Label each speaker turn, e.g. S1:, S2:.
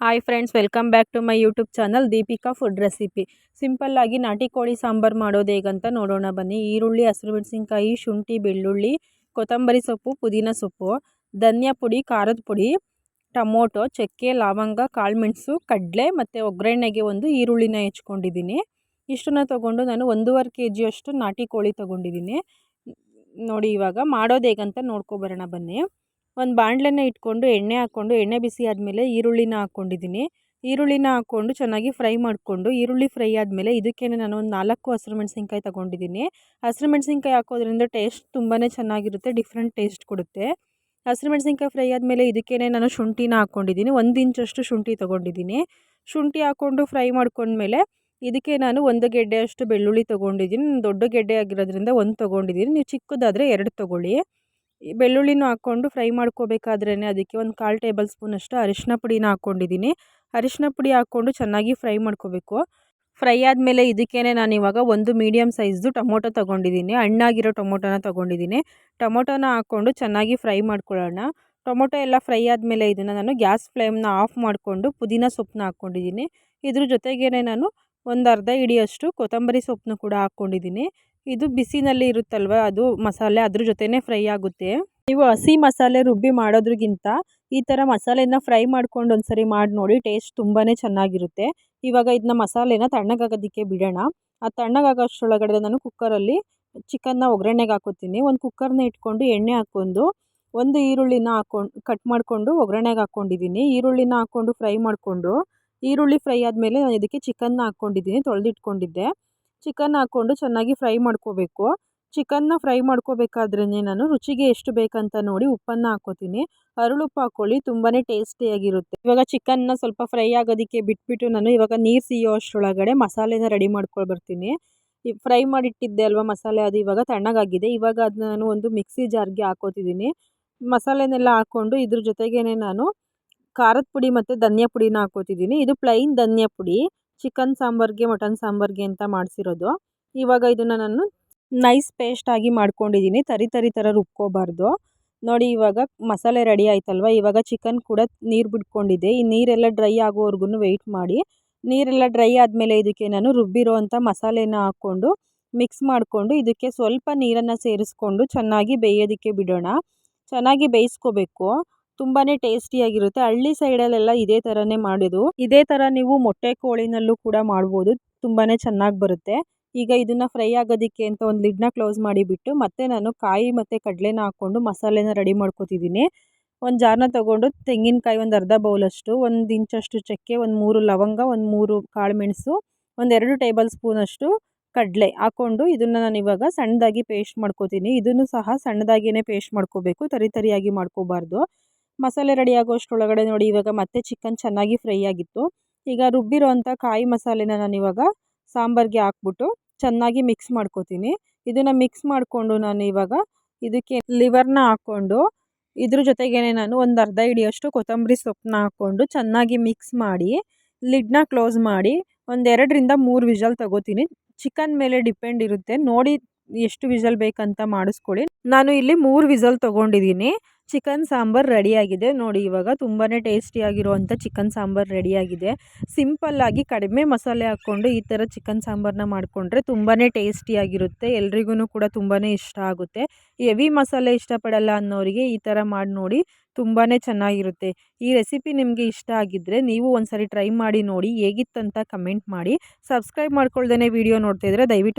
S1: Hi friends welcome back to my YouTube channel Deepika food recipe ಸಿಂಪಲ್ಲಾಗಿ ನಾಟಿ ಕೋಳಿ ಸಾಂಬಾರು ಮಾಡೋದು ಹೇಗಂತ ನೋಡೋಣ ಬನ್ನಿ. ಈರುಳ್ಳಿ, ಹಸಿರು ಮೆಣಸಿನ್ಕಾಯಿ, ಶುಂಠಿ, ಬೆಳ್ಳುಳ್ಳಿ, ಕೊತ್ತಂಬರಿ ಸೊಪ್ಪು, ಪುದೀನ ಸೊಪ್ಪು, ಧನಿಯಾ ಪುಡಿ, ಖಾರದ ಪುಡಿ, ಟೊಮೊಟೊ, ಚಕ್ಕೆ, ಲವಂಗ ಕಾಳುಮೆಣಸು ಕಡಲೆ ಮತ್ತು ಒಗ್ಗರಣೆಗೆ ಒಂದು ಈರುಳ್ಳಿನ ಹೆಚ್ಕೊಂಡಿದ್ದೀನಿ. ಇಷ್ಟನ್ನ ತೊಗೊಂಡು ನಾನು ಒಂದೂವರೆ ಕೆ ಜಿಯಷ್ಟು ನಾಟಿ ಕೋಳಿ ತೊಗೊಂಡಿದ್ದೀನಿ. ನೋಡಿ ಇವಾಗ ಮಾಡೋದು ಹೇಗಂತ ನೋಡ್ಕೊಬರೋಣ ಬನ್ನಿ. ಒಂದು ಬಾಣಲೆನ ಇಟ್ಕೊಂಡು, ಎಣ್ಣೆ ಹಾಕ್ಕೊಂಡು ಎಣ್ಣೆ ಬಿಸಿ ಆದಮೇಲೆ ಈರುಳ್ಳಿನ ಹಾಕ್ಕೊಂಡಿದ್ದೀನಿ ಈರುಳ್ಳಿನ ಹಾಕ್ಕೊಂಡು ಚೆನ್ನಾಗಿ ಫ್ರೈ ಮಾಡಿಕೊಂಡು, ಈರುಳ್ಳಿ ಫ್ರೈ ಆದಮೇಲೆ ಇದಕ್ಕೆ ನಾನು ಒಂದು ನಾಲ್ಕು ಹಸಿರು ಮೆಣಸಿನ್ಕಾಯಿ ತೊಗೊಂಡಿದ್ದೀನಿ ಹಸಿರು ಮೆಣಸಿನ್ಕಾಯಿ ಹಾಕೋದ್ರಿಂದ ಟೇಸ್ಟ್ ತುಂಬಾ ಚೆನ್ನಾಗಿರುತ್ತೆ, ಡಿಫ್ರೆಂಟ್ ಟೇಸ್ಟ್ ಕೊಡುತ್ತೆ. ಹಸಿರು ಮೆಣಸಿನ್ಕಾಯಿ ಫ್ರೈ ಆದಮೇಲೆ ಇದಕ್ಕೇ ನಾನು ಶುಂಠಿನ ಹಾಕ್ಕೊಂಡಿದ್ದೀನಿ ಒಂದು ಇಂಚಷ್ಟು ಶುಂಠಿ ತೊಗೊಂಡಿದ್ದೀನಿ ಶುಂಠಿ ಹಾಕ್ಕೊಂಡು ಫ್ರೈ ಮಾಡ್ಕೊಂಡ್ಮೇಲೆ ಇದಕ್ಕೆ ನಾನು ಒಂದು ಗೆಡ್ಡೆಯಷ್ಟು ಬೆಳ್ಳುಳ್ಳಿ ತೊಗೊಂಡಿದ್ದೀನಿ ದೊಡ್ಡ ಗೆಡ್ಡೆ ಆಗಿರೋದ್ರಿಂದ ಒಂದು ತೊಗೊಂಡಿದ್ದೀನಿ ನೀವು ಚಿಕ್ಕದಾದರೆ ಎರಡು ತೊಗೊಳ್ಳಿ. ಬೆಳ್ಳುಳ್ಳಿನೂ ಹಾಕ್ಕೊಂಡು ಫ್ರೈ ಮಾಡ್ಕೋಬೇಕಾದ್ರೇ ಅದಕ್ಕೆ ಒಂದು ಕಾಲು ಟೇಬಲ್ ಸ್ಪೂನಷ್ಟು ಅರಿಶಿನ ಪುಡಿನ ಹಾಕ್ಕೊಂಡಿದ್ದೀನಿ. ಅರಿಶಿನ ಪುಡಿ ಹಾಕ್ಕೊಂಡು ಚೆನ್ನಾಗಿ ಫ್ರೈ ಮಾಡ್ಕೋಬೇಕು. ಫ್ರೈ ಆದಮೇಲೆ ಇದಕ್ಕೇ ನಾನು ಇವಾಗ ಒಂದು ಮೀಡಿಯಮ್ ಸೈಜ್ದು ಟೊಮೊಟೊ ತೊಗೊಂಡಿದ್ದೀನಿ. ಹಣ್ಣಾಗಿರೋ ಟೊಮೊಟೊನ ತೊಗೊಂಡಿದ್ದೀನಿ. ಟೊಮೊಟೊನ ಹಾಕ್ಕೊಂಡು ಚೆನ್ನಾಗಿ ಫ್ರೈ ಮಾಡ್ಕೊಳ್ಳೋಣ. ಟೊಮೊಟೊ ಎಲ್ಲ ಫ್ರೈ ಆದಮೇಲೆ ಇದನ್ನು ನಾನು ಗ್ಯಾಸ್ ಫ್ಲೇಮ್ನ ಆಫ್ ಮಾಡಿಕೊಂಡು ಪುದೀನ ಸೊಪ್ಪನ್ನ ಹಾಕ್ಕೊಂಡಿದ್ದೀನಿ. ಇದ್ರ ಜೊತೆಗೇ ನಾನು ಒಂದು ಅರ್ಧ ಹಿಡಿಯಷ್ಟು ಕೊತ್ತಂಬರಿ ಸೊಪ್ಪನ್ನು ಕೂಡ ಹಾಕ್ಕೊಂಡಿದ್ದೀನಿ. ಇದು ಬಿಸಿನಲ್ಲಿ ಇರುತ್ತಲ್ವ? ಅದು ಮಸಾಲೆ ಅದ್ರ ಜೊತೆನೇ ಫ್ರೈ ಆಗುತ್ತೆ. ನೀವು ಹಸಿ ಮಸಾಲೆ ರುಬ್ಬಿ ಮಾಡೋದ್ರಿಗಿಂತ ಈ ಥರ ಮಸಾಲೆನ ಫ್ರೈ ಮಾಡ್ಕೊಂಡು ಒಂದ್ಸರಿ ಮಾಡಿ ನೋಡಿ ಟೇಸ್ಟ್ ತುಂಬಾ ಚೆನ್ನಾಗಿರುತ್ತೆ. ಇವಾಗ ಇದನ್ನ ಮಸಾಲೆನ ತಣ್ಣಗಾಗೋದಕ್ಕೆ ಬಿಡೋಣ. ಆ ತಣ್ಣಗಾಗೋಷ್ಟರೊಳಗಡೆ ನಾನು ಕುಕ್ಕರಲ್ಲಿ ಚಿಕನ್ನ ಒಗ್ಗರಣೆಗೆ ಹಾಕೋತೀನಿ. ಒಂದು ಕುಕ್ಕರ್ನ ಇಟ್ಕೊಂಡು ಎಣ್ಣೆ ಹಾಕ್ಕೊಂಡು, ಒಂದು ಈರುಳ್ಳಿನ ಹಾಕೊಂಡು ಕಟ್ ಮಾಡಿಕೊಂಡು ಒಗ್ಗರಣೆಗೆ ಹಾಕ್ಕೊಂಡಿದ್ದೀನಿ ಈರುಳ್ಳಿನ ಹಾಕ್ಕೊಂಡು ಫ್ರೈ ಮಾಡಿಕೊಂಡು, ಈರುಳ್ಳಿ ಫ್ರೈ ಆದಮೇಲೆ ನಾನು ಇದಕ್ಕೆ ಚಿಕನ್ನ ಹಾಕ್ಕೊಂಡಿದ್ದೀನಿ ತೊಳೆದಿಟ್ಕೊಂಡಿದ್ದೆ. ಚಿಕನ್ ಹಾಕ್ಕೊಂಡು ಚೆನ್ನಾಗಿ ಫ್ರೈ ಮಾಡ್ಕೋಬೇಕು. ಚಿಕನ್ನ ಫ್ರೈ ಮಾಡ್ಕೋಬೇಕಾದ್ರೇ ನಾನು ರುಚಿಗೆ ಎಷ್ಟು ಬೇಕಂತ ನೋಡಿ ಉಪ್ಪನ್ನು ಹಾಕ್ಕೋತೀನಿ ಅರಳುಪ್ಪು ಹಾಕ್ಕೊಳ್ಳಿ ತುಂಬಾ ಟೇಸ್ಟಿಯಾಗಿರುತ್ತೆ. ಇವಾಗ ಚಿಕನ್ನ ಸ್ವಲ್ಪ ಫ್ರೈ ಆಗೋದಕ್ಕೆ ಬಿಟ್ಬಿಟ್ಟು ನಾನು ಇವಾಗ ನೀರು ಸಿಯೋ ಅಷ್ಟರೊಳಗಡೆ ಮಸಾಲೆನ ರೆಡಿ ಮಾಡ್ಕೊಂಡು ಬರ್ತೀನಿ. ಫ್ರೈ ಮಾಡಿಟ್ಟಿದ್ದೆ ಅಲ್ವಾ ಮಸಾಲೆ, ಅದು ಇವಾಗ ತಣ್ಣಗಾಗಿದೆ. ಇವಾಗ ಅದನ್ನ ನಾನು ಒಂದು ಮಿಕ್ಸಿ ಜಾರ್ಗೆ ಹಾಕೋತಿದ್ದೀನಿ. ಮಸಾಲೆನೆಲ್ಲ ಹಾಕ್ಕೊಂಡು ಇದ್ರ ಜೊತೆಗೇ ನಾನು ಖಾರದ ಪುಡಿ ಮತ್ತು ಧನಿಯಾ ಪುಡಿನ ಹಾಕ್ಕೋತಿದ್ದೀನಿ ಇದು ಪ್ಲೈನ್ ಧನಿಯಾ ಪುಡಿ. ಚಿಕನ್ ಸಾಂಬಾರಿಗೆ, ಮಟನ್ ಸಾಂಬಾರಿಗೆ ಅಂತ ಮಾಡಿಸಿರೋದು. ಇವಾಗ ಇದನ್ನು ನಾನು ನೈಸ್ ಪೇಸ್ಟ್ ಆಗಿ ಮಾಡ್ಕೊಂಡಿದ್ದೀನಿ ತರಿ ತರಿ ಥರ ರುಬ್ಕೋಬಾರ್ದು. ನೋಡಿ ಇವಾಗ ಮಸಾಲೆ ರೆಡಿ ಆಯ್ತಲ್ವ? ಇವಾಗ ಚಿಕನ್ ಕೂಡ ನೀರು ಬಿಟ್ಕೊಂಡಿದೆ ಈ ನೀರೆಲ್ಲ ಡ್ರೈ ಆಗೋವರೆಗೂ ವೆಯ್ಟ್ ಮಾಡಿ. ನೀರೆಲ್ಲ ಡ್ರೈ ಆದಮೇಲೆ ಇದಕ್ಕೆ ನಾನು ರುಬ್ಬಿರೋ ಅಂಥ ಮಸಾಲೆನ ಹಾಕ್ಕೊಂಡು ಮಿಕ್ಸ್ ಮಾಡಿಕೊಂಡು ಇದಕ್ಕೆ ಸ್ವಲ್ಪ ನೀರನ್ನು ಸೇರಿಸ್ಕೊಂಡು ಚೆನ್ನಾಗಿ ಬೇಯೋದಕ್ಕೆ ಬಿಡೋಣ. ಚೆನ್ನಾಗಿ ಬೇಯಿಸ್ಕೋಬೇಕು. ತುಂಬಾ ಟೇಸ್ಟಿಯಾಗಿರುತ್ತೆ ಹಳ್ಳಿ ಸೈಡಲ್ಲೆಲ್ಲ ಇದೇ ಥರನೇ ಮಾಡೋದು ಇದೇ ಥರ ನೀವು ಮೊಟ್ಟೆ ಕೋಳಿನಲ್ಲೂ ಕೂಡ ಮಾಡ್ಬೋದು. ತುಂಬಾ ಚೆನ್ನಾಗಿ ಬರುತ್ತೆ. ಈಗ ಇದನ್ನು ಫ್ರೈ ಆಗೋದಕ್ಕೆ ಅಂತ ಒಂದು ಲಿಡ್ನ ಕ್ಲೋಸ್ ಮಾಡಿಬಿಟ್ಟು ಮತ್ತೆ ನಾನು ಕಾಯಿ ಮತ್ತು ಕಡಲೆನ ಹಾಕ್ಕೊಂಡು ಮಸಾಲೆನ ರೆಡಿ ಮಾಡ್ಕೊತಿದ್ದೀನಿ. ಒಂದು ಜಾರನ್ನ ತೊಗೊಂಡು ತೆಂಗಿನಕಾಯಿ ಒಂದು ಅರ್ಧ ಬೌಲಷ್ಟು ಒಂದು ಇಂಚಷ್ಟು ಚಕ್ಕೆ, ಒಂದು ಮೂರು ಲವಂಗ, ಒಂದು ಮೂರು ಕಾಳುಮೆಣಸು ಒಂದೆರಡು ಟೇಬಲ್ ಸ್ಪೂನಷ್ಟು ಕಡಲೆ ಹಾಕ್ಕೊಂಡು ಇದನ್ನು ನಾನು ಇವಾಗ ಸಣ್ಣದಾಗಿ ಪೇಸ್ಟ್ ಮಾಡ್ಕೋತೀನಿ. ಇದನ್ನು ಸಹ ಸಣ್ಣದಾಗಿಯೇ ಪೇಸ್ಟ್ ಮಾಡ್ಕೋಬೇಕು. ತರಿ ತರಿಯಾಗಿ ಮಾಡ್ಕೋಬಾರ್ದು. ಮಸಾಲೆ ರೆಡಿ ಆಗೋಷ್ಟರೊಳಗಡೆ ನೋಡಿ ಇವಾಗ ಮತ್ತೆ ಚಿಕನ್ ಚೆನ್ನಾಗಿ ಫ್ರೈ ಆಗಿತ್ತು. ಈಗ ರುಬ್ಬಿರೋ ಅಂಥ ಕಾಯಿ ಮಸಾಲೆನ ನಾನು ಇವಾಗ ಸಾಂಬಾರಿಗೆ ಹಾಕ್ಬಿಟ್ಟು ಚೆನ್ನಾಗಿ ಮಿಕ್ಸ್ ಮಾಡ್ಕೋತೀನಿ. ಇದನ್ನು ಮಿಕ್ಸ್ ಮಾಡಿಕೊಂಡು ನಾನು ಇವಾಗ ಇದಕ್ಕೆ ಲಿವರ್ನ ಹಾಕ್ಕೊಂಡು ಇದ್ರ ಜೊತೆಗೇನೆ ನಾನು ಒಂದು ಅರ್ಧ ಹಿಡಿಯೋಷ್ಟು ಕೊತ್ತಂಬರಿ ಸೊಪ್ಪನ್ನ ಹಾಕ್ಕೊಂಡು ಚೆನ್ನಾಗಿ ಮಿಕ್ಸ್ ಮಾಡಿ ಲಿಡ್ನ ಕ್ಲೋಸ್ ಮಾಡಿ ಒಂದೆರಡರಿಂದ ಮೂರು ವಿಷಲ್ ತಗೋತೀನಿ. ಚಿಕನ್ ಮೇಲೆ ಡಿಪೆಂಡ್ ಇರುತ್ತೆ. ನೋಡಿ ಎಷ್ಟು ವಿಷಲ್ ಬೇಕಂತ ಮಾಡಿಸ್ಕೊಳ್ಳಿ. ನಾನು ಇಲ್ಲಿ ಮೂರು ವಿಸಲ್ ತೊಗೊಂಡಿದ್ದೀನಿ. ಚಿಕನ್ ಸಾಂಬಾರ್ ರೆಡಿಯಾಗಿದೆ. ನೋಡಿ, ಇವಾಗ ತುಂಬಾ ಟೇಸ್ಟಿಯಾಗಿರುವಂಥ ಚಿಕನ್ ಸಾಂಬಾರ್ ರೆಡಿಯಾಗಿದೆ. ಸಿಂಪಲ್ಲಾಗಿ ಕಡಿಮೆ ಮಸಾಲೆ ಹಾಕ್ಕೊಂಡು ಈ ಥರ ಚಿಕನ್ ಸಾಂಬಾರನ್ನ ಮಾಡಿಕೊಂಡ್ರೆ ತುಂಬಾ ಟೇಸ್ಟಿಯಾಗಿರುತ್ತೆ. ಎಲ್ರಿಗೂ ಕೂಡ ತುಂಬಾ ಇಷ್ಟ ಆಗುತ್ತೆ. ಹೆವಿ ಮಸಾಲೆ ಇಷ್ಟಪಡಲ್ಲ ಅನ್ನೋರಿಗೆ ಈ ಥರ ಮಾಡಿ ನೋಡಿ ತುಂಬಾ ಚೆನ್ನಾಗಿರುತ್ತೆ. ಈ ರೆಸಿಪಿ ನಿಮಗೆ ಇಷ್ಟ ಆಗಿದ್ದರೆ ನೀವು ಒಂದ್ಸರಿ ಟ್ರೈ ಮಾಡಿ ನೋಡಿ, ಹೇಗಿತ್ತಂತ ಕಮೆಂಟ್ ಮಾಡಿ. ಸಬ್ಸ್ಕ್ರೈಬ್ ಮಾಡ್ಕೊಳ್ದೇ ನೋಡ್ತಾ ನೋಡ್ತಾಯಿದ್ರೆ ದಯವಿಟ್ಟು